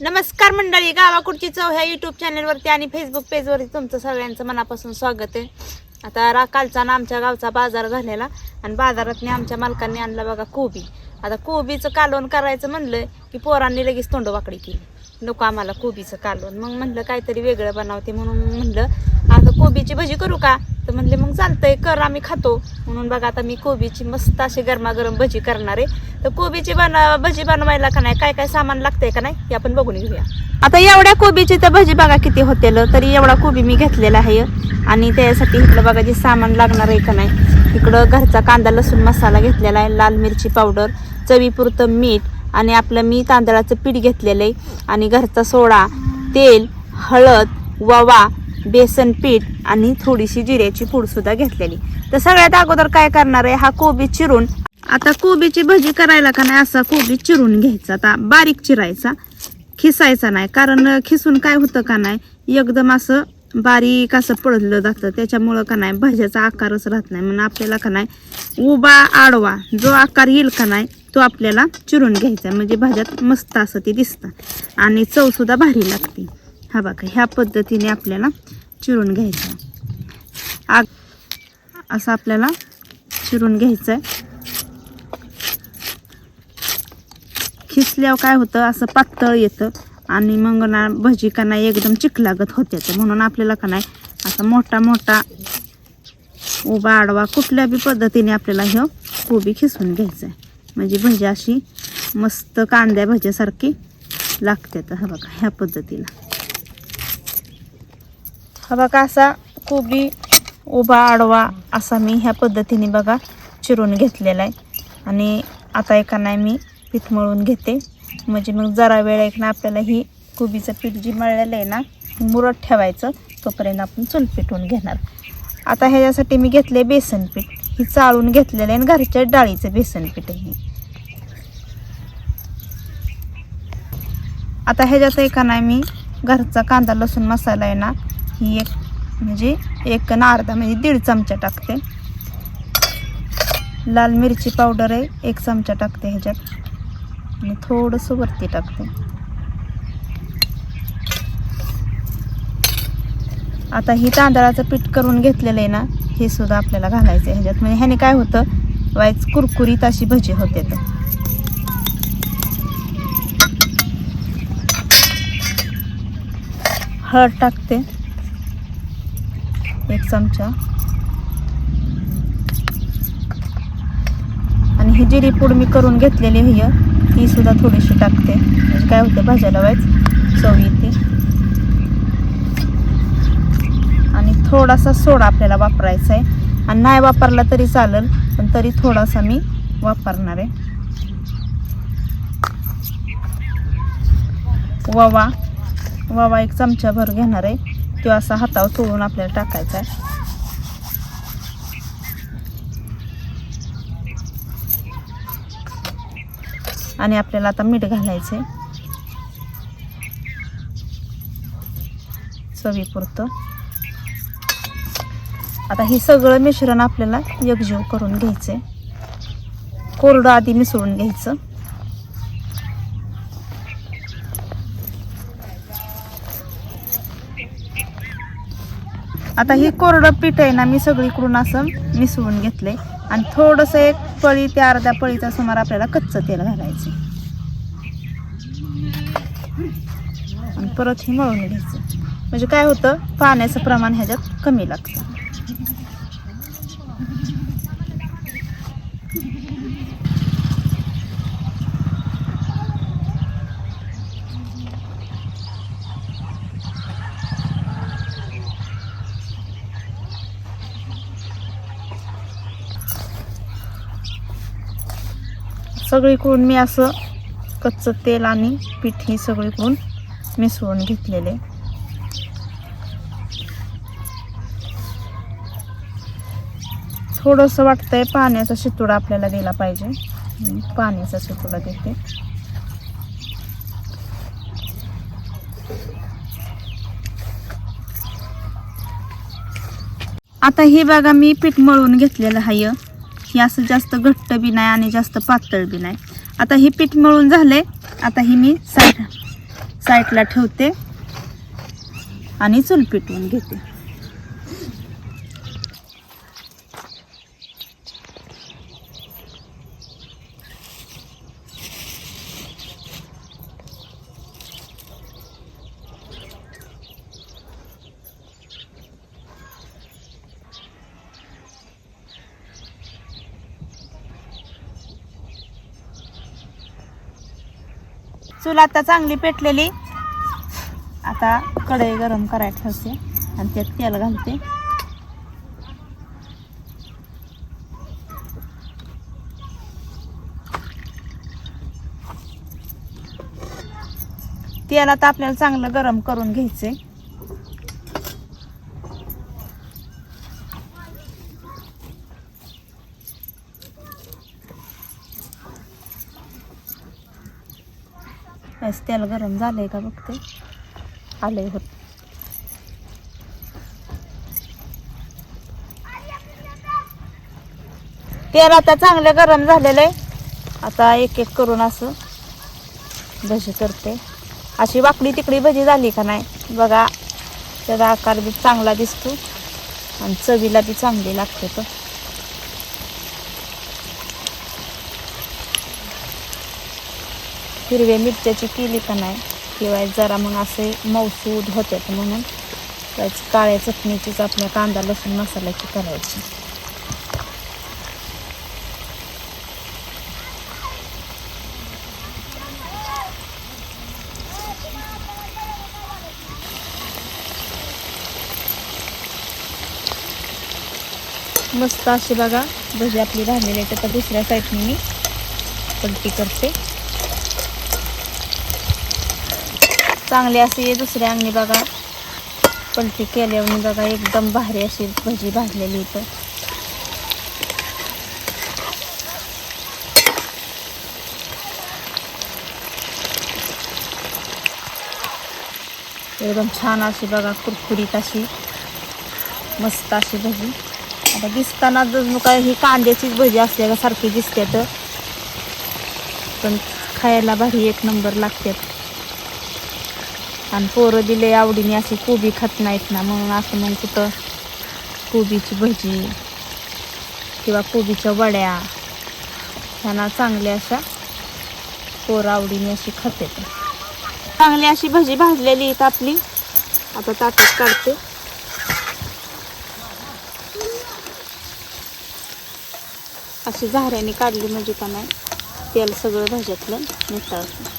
नमस्कार मंडळी गावाकुडची चव ह्या युट्यूब चॅनलवरती आणि फेसबुक पेजवरती तुमचं सगळ्यांचं मनापासून स्वागत आहे. आता रा कालचा ना आमच्या गावचा बाजार झालेला आणि बाजारातनी आमच्या मालकांनी आणला बघा कोबी. आता कोबीचं कालवण करायचं म्हणलं की पोरांनी लगेच तोंडवाकडी केली. नको आम्हाला कोबीचं कालवण. मग म्हणलं काहीतरी वेगळं बनवते म्हणून म्हणलं कोबीची भजी करू का? तर म्हणले मग चालतंय कर आम्ही खातो. म्हणून बघा आता मी कोबीची मस्त अशी गरमागरम भजी करणार आहे. तर कोबीची बना भजी बनवायला का नाही काय काय सामान लागतंय का नाही हे आपण बघून घेऊया. आता एवढ्या कोबीची तर भजी बघा किती होतेल तरी एवढा कोबी मी घेतलेला आहे. आणि त्यासाठी इकडं बघा जे सामान लागणार आहे का नाही इकडं घरचा कांदा लसूण मसाला घेतलेला आहे लाल मिरची पावडर चवीपुरतं मीठ आणि आपलं मी तांदळाचं पीठ घेतलेलं आहे. आणि घरचा सोडा तेल हळद ववा बेसन पीठ आणि थोडीशी जिऱ्याची पूडसुद्धा घेतलेली. तर सगळ्यात अगोदर काय करणार आहे? हा कोबी चिरून आता कोबीची भजी करायला का नाही असा कोबी चिरून घ्यायचा. आता बारीक चिरायचा खिसायचा नाही. कारण खिसून काय होतं का नाही? एकदम असं बारीक असं पडलं जातं. त्याच्यामुळं का नाही? भाज्याचा आकारच राहत नाही. म्हणून आपल्याला का नाही? उभा आडवा जो आकार येईल का नाही तो आपल्याला चिरून घ्यायचा. म्हणजे भाज्यात मस्त असं ते दिसतं. आणि चवसुद्धा भारी लागते. हा बघा ह्या पद्धतीने आपल्याला चिरून घ्यायचं. आग असं आपल्याला चिरून घ्यायचं आहे खिसल्यावर काय होतं? असं पातळ येतं आणि मग ना भजी का नाही एकदम चिकलागत होते. तर म्हणून आपल्याला का नाही असा मोठा मोठा उभा आडवा कुठल्या बी पद्धतीने आपल्याला हे कोबी खिसून घ्यायचं आहे म्हणजे भजी अशी मस्त कांद्या भज्यासारखी लागते तर हा बघा ह्या पद्धतीला. हा बघा असा कोबी उभा आडवा असा मी ह्या पद्धतीने बघा चिरून घेतलेला आहे. आणि आता एका नाही मी पीठ मळून घेते. म्हणजे मग जरा वेळ एक ना आपल्याला ही कोबीचं पीठ जी मळलेलं आहे ना मुरत ठेवायचं. तोपर्यंत आपण चूल पिटवून घेणार. आता ह्याच्यासाठी मी घेतले बेसन पीठ. ही चाळून घेतलेलं आहे आणि घरच्या डाळीचं बेसन पीठ आहे आता ह्याच्यात एका नाही मी घरचा कांदा लसूण मसाला आहे ना ही एक म्हणजे एक ना अर्धा म्हणजे दीड चमचा टाकते. लाल मिरची पावडर आहे एक चमचा टाकते ह्याच्यात. आणि थोडंसं वरती टाकते. आता ही तांदळाचं पीठ करून घेतलेलं आहे ना हे सुद्धा आपल्याला घालायचं आहे ह्याच्यात. म्हणजे ह्याने काय होतं वाईच कुरकुरीत अशी भजी होते तर. हळद टाकते. एक चमचा. आणि ही जिरी पूड मी करून घेतलेली आहे ती सुद्धा थोडीशी टाकते. म्हणजे काय होतं भाज्याला वाईच चव येते. आणि थोडासा सोडा आपल्याला वापरायचा आहे. आणि नाही वापरला तरी चालेल पण तरी थोडासा मी वापरणार आहे. ववा. ववा एक चमचा भर घेणार आहे. तो असा हातावर चोळून आपल्याला टाकायचा आहे. आणि आपल्याला आता मीठ घालायचं आहे चवीपुरतं. आता हे सगळं मिश्रण आपल्याला एकजीव करून घ्यायचं आहे कोरडं आधी मिसळून घ्यायचं. आता हे कोरडं पीठ आहे ना मी सगळीकडून असं मिसळून घेतले आणि थोडंसं एक पळी त्या अर्ध्या पळीचा सुमार आपल्याला कच्चं तेल घालायचं आणि परत हे मळून घ्यायचं. म्हणजे काय होतं पाण्याचं प्रमाण ह्याच्यात कमी लागतं. सगळीकडून मी असं कच्चं तेल आणि पीठ ही सगळीकडून मिसळून घेतलेले. थोडंसं वाटतंय पाण्याचा शितुडा आपल्याला दिला पाहिजे. पाण्याचा शितुडा देते. आता हे बघा मी पीठ मळून घेतलेलं आहे. हे असं जास्त घट्ट बी नाही आणि जास्त पातळ बी नाही. आता हे पीठ मळून झाले आता ही मी साईड साईडला ठेवते आणि चूल पिटवून घेते. चूल आता चांगली पेटलेली. आता कढई गरम करायला ठेवते आणि त्यात तेल घालते. तेल आता आपल्याला चांगलं गरम करून घ्यायचंय. असं तेल गरम झालं आहे का बघते. आहे होत. तेल आता चांगलं गरम झालेलं आहे. आता एक एक करून असं भजी करते. अशी वाकडी तिकडी भजी झाली का नाही बघा. त्याचा आकार बी चांगला दिसतो आणि चवीला बी चांगली लागते तर हिरव्या मिरच्याची केली का नाही किंवा जरा मग असे मौसूद होतात म्हणून त्याच काळ्या चटणीचीच आपल्या कांदा लसूण मसाल्याची करायची. मस्त अशी बघा भजी आपली राहिलेली आहे. तर दुसऱ्या साईडने मी पलटी करते. चांगली अशी दुसऱ्या अंगणी बघा. पलटी केल्यावर बघा एकदम भारी अशी भजी भाजलेली इथं. एकदम छान अशी बघा कुरकुरीत अशी मस्त अशी भजी. आता दिसताना जणू काय ही कांद्याचीच भजी असल्यासारखी दिसते तर. पण खायला भारी एक नंबर लागतात आणि पोरं दिले आवडीने अशी कोबी खात नाहीत ना म्हणून असं मग कुठं कोबीची भजी किंवा कोबीच्या वड्या ह्यांना चांगल्या अशा पोरं आवडीने अशी खाते चांगली अशी भजी भाजलेली आहेत आपली. आता ताटात काढते. अशी झाऱ्याने काढली म्हणजे का नाही तेल सगळं भाज्यातलं नितळतं.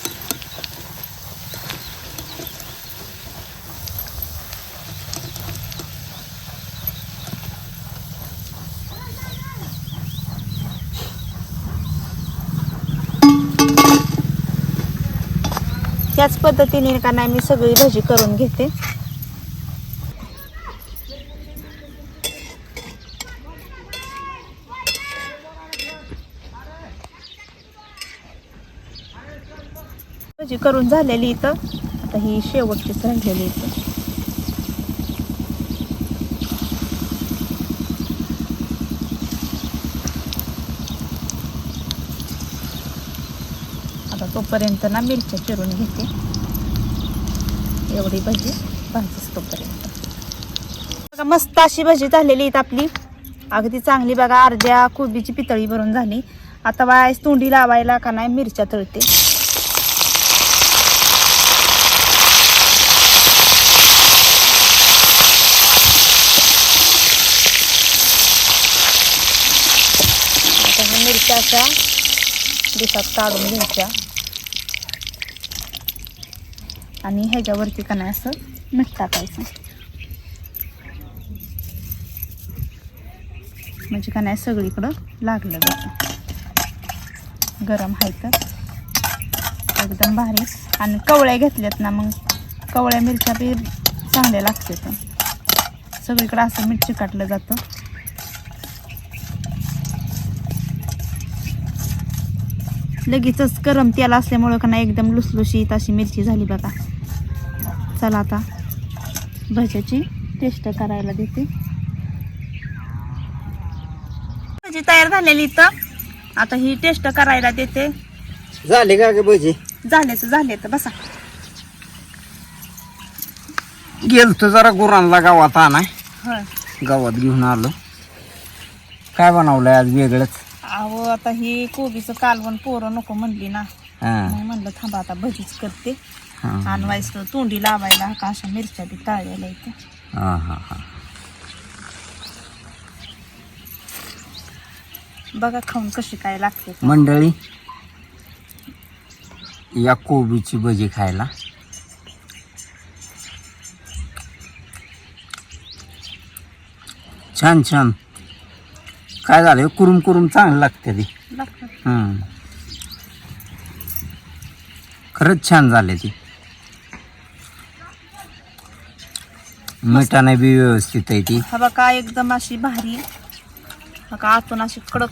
त्याच पद्धतीने का नाही मी सगळी भाजी करून घेते. भाजी करून झालेली इथं. आता ही शेवटचीच राहिलेली इथं आता तोपर्यंत ना मिरच्या चिरून घेते. एवढी भजी भाजीच तोपर्यंत. बघा मस्त अशी भजी झालेली आहेत आपली. अगदी चांगली बघा अर्ध्या कोबीची पितळी भरून झाली. आता वायस तोंडी लावायला का नाही मिरच्या तळते. मिरच्या अशा दिसात काढून घ्यायच्या. आणि ह्याच्यावरती का नाही असं मीठ टाकायचं. म्हणजे का नाही सगळीकडं लागलं जातं गरम आहे तर. एकदम भारी. आणि कवळ्या घेतल्यात ना मग कवळ्या मिरच्या बी चांगल्या लागतात. सगळीकडं असं मीठ चिकाटलं जातं. लगेचच गरम तेल असल्यामुळं का नाही एकदम लुसलुशीत अशी मिरची झाली बघा. चला आता भज्याची टेस्ट करायला देते. भजी तयार झालेली इथं. आता ही टेस्ट करायला देते. झाले का ग भजी? झालेच झाले तर बसा. गेलतो जरा गुरांना गावात आणाय. होय. गावात घेऊन आलो. काय बनवलंय आज वेगळंच? अहो आता ही कोबीचं कालवण पोरं नको म्हणली ना. हा. मग म्हणलं थांबा आता भजीच करते. आणवायचं तोंडी लावायला का अशा मिरच्या बी तळलेल्या इथे हा हा हा. बघा खाऊन कशी काय लागते. ते. मंडळी या कोबीची भजी खायला. छान छान. काय झालं कुरुम कुरुम चांगलं लागते ती. हम्म. खरंच छान झाले ती. मिठाने बी व्यवस्थित आहे ती. हा बघा एकदम अशी भारी. बघा आतून अशी कडक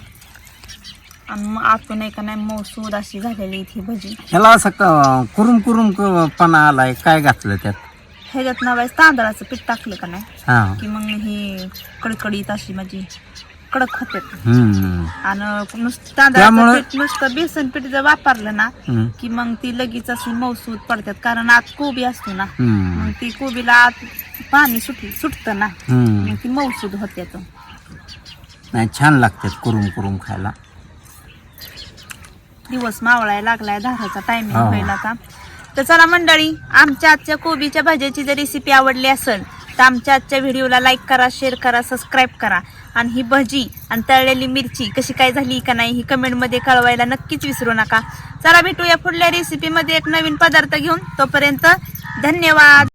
आणि मग आतून आहे का नाही मौसूद अशी झालेली इथे भजी. ह्याला असं क- कुरुम कुरुम क- पणा आलाय काय घातलं त्यात? ह्याच्यात नवायचं तांदळाचं पीठ टाकलं का नाही? हा. की मग हे कडकडीत अशी म्हणजे कडक होते. हम्म. आणि नुसतं तांदळाचं त्यामुळं- पीठ नुसतं बेसन पीठ जर वापरलं ना हम्म. की मग ती लगेच अशी मौसूद पडतात. कारण आत कोबी असतो ना हम्म. मग ती कोबीला आत पाणी सुट सुटतं ना हम्म. मग ती मौसूद होते तो. नाही छान लागतात कुरुम कुरुम खायला. दिवस मावळायला लागलाय धाराचा टायमिंग हा. होईल आता. तर चला मंडळी आमच्या आजच्या कोबीच्या भाज्याची जर रेसिपी आवडली असेल तर आमच्या आजच्या व्हिडिओला लाईक करा शेअर करा सबस्क्राईब करा. आणि ही भजी आणि तळलेली मिरची कशी काय झाली का नाही ही कमेंटमध्ये कळवायला नक्कीच विसरू नका. चला भेटूया पुढल्या रेसिपीमध्ये एक नवीन पदार्थ घेऊन. तोपर्यंत धन्यवाद.